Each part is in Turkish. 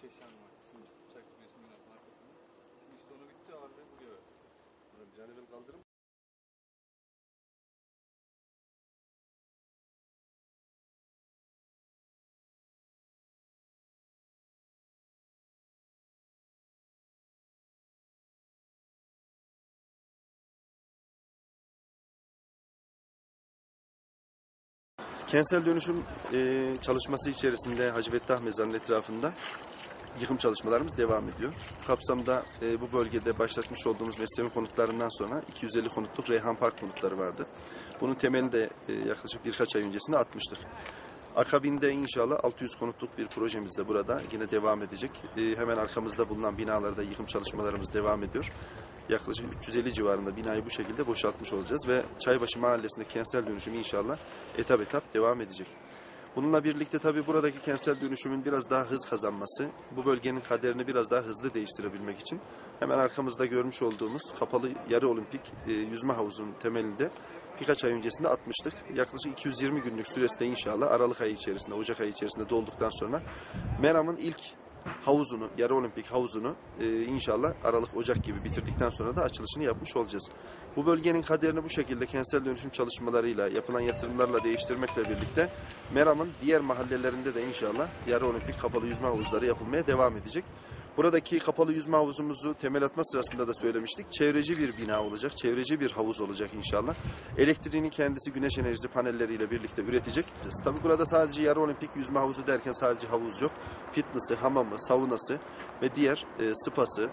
Çeşen var. Bizim çay kulesinin binasının arkasında. Şimdi işte onu bitti ağırlığı buraya verdi. Bir an evvel kaldırım. Kentsel dönüşüm e, çalışması içerisinde Hacı Fettah Mezarı'nın etrafında yıkım çalışmalarımız devam ediyor. Bu kapsamda e, bu bölgede başlatmış olduğumuz mesleğin konutlarından sonra 250 konutluk Reyhan Park konutları vardı. Bunun temelini de e, yaklaşık birkaç ay öncesinde atmıştık. Akabinde inşallah 600 konutluk bir projemiz de burada yine devam edecek. E, hemen arkamızda bulunan binalarda yıkım çalışmalarımız devam ediyor. Yaklaşık 350 civarında binayı bu şekilde boşaltmış olacağız ve Çaybaşı Mahallesi'nde kentsel dönüşüm inşallah etap etap devam edecek. Bununla birlikte tabii buradaki kentsel dönüşümün biraz daha hız kazanması, bu bölgenin kaderini biraz daha hızlı değiştirebilmek için hemen arkamızda görmüş olduğumuz kapalı yarı olimpik e, yüzme havuzunun temelinde birkaç ay öncesinde atmıştık. Yaklaşık 220 günlük süresinde inşallah Aralık ayı içerisinde, Ocak ayı içerisinde dolduktan sonra Meram'ın ilk havuzunu, yarı olimpik havuzunu e, inşallah Aralık Ocak gibi bitirdikten sonra da açılışını yapmış olacağız. Bu bölgenin kaderini bu şekilde kentsel dönüşüm çalışmalarıyla, yapılan yatırımlarla değiştirmekle birlikte Meram'ın diğer mahallelerinde de inşallah yarı olimpik kapalı yüzme havuzları yapılmaya devam edecek. Buradaki kapalı yüzme havuzumuzu temel atma sırasında da söylemiştik. Çevreci bir bina olacak, çevreci bir havuz olacak inşallah. Elektriğini kendisi güneş enerjisi panelleriyle birlikte üretecek. Tabii burada sadece yarı olimpik yüzme havuzu derken sadece havuz yok. Fitness'ı, hamamı, saunası ve diğer e, spası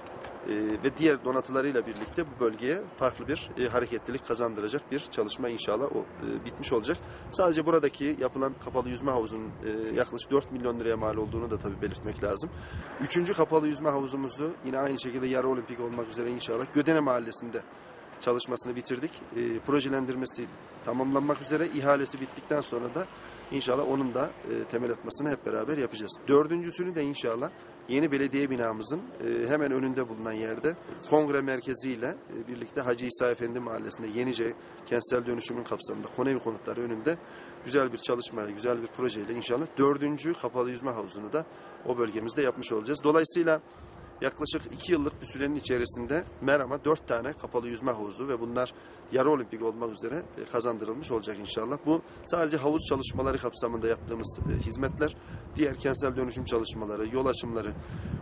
ve diğer donatılarıyla birlikte bu bölgeye farklı bir e, hareketlilik kazandıracak bir çalışma inşallah o, e, bitmiş olacak. Sadece buradaki yapılan kapalı yüzme havuzunun e, yaklaşık 4 milyon liraya mal olduğunu da tabii belirtmek lazım. Üçüncü kapalı yüzme havuzumuzu yine aynı şekilde yarı olimpik olmak üzere inşallah Gödene Mahallesi'nde çalışmasını bitirdik. E, projelendirmesi tamamlanmak üzere ihalesi bittikten sonra da inşallah onun da e, temel atmasını hep beraber yapacağız. Dördüncüsünü de inşallah yeni belediye binamızın e, hemen önünde bulunan yerde kongre merkeziyle e, birlikte Hacı İsa Efendi Mahallesi'nde yenice kentsel dönüşümün kapsamında Konevi konutları önünde güzel bir çalışmayla, güzel bir projeyle inşallah dördüncü kapalı yüzme havuzunu da o bölgemizde yapmış olacağız. Dolayısıyla yaklaşık iki yıllık bir sürenin içerisinde Meram'a dört tane kapalı yüzme havuzu ve bunlar yarı olimpik olmak üzere e, kazandırılmış olacak inşallah. Bu sadece havuz çalışmaları kapsamında yaptığımız e, hizmetler, diğer kentsel dönüşüm çalışmaları, yol açımları,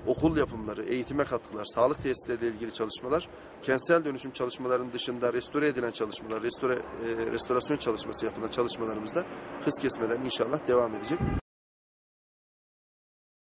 okul yapımları, eğitime katkılar, sağlık tesisleriyle ilgili çalışmalar, kentsel dönüşüm çalışmalarının dışında restore edilen çalışmalar, restore, e, restorasyon çalışması yapılan çalışmalarımızda hız kesmeden inşallah devam edecek.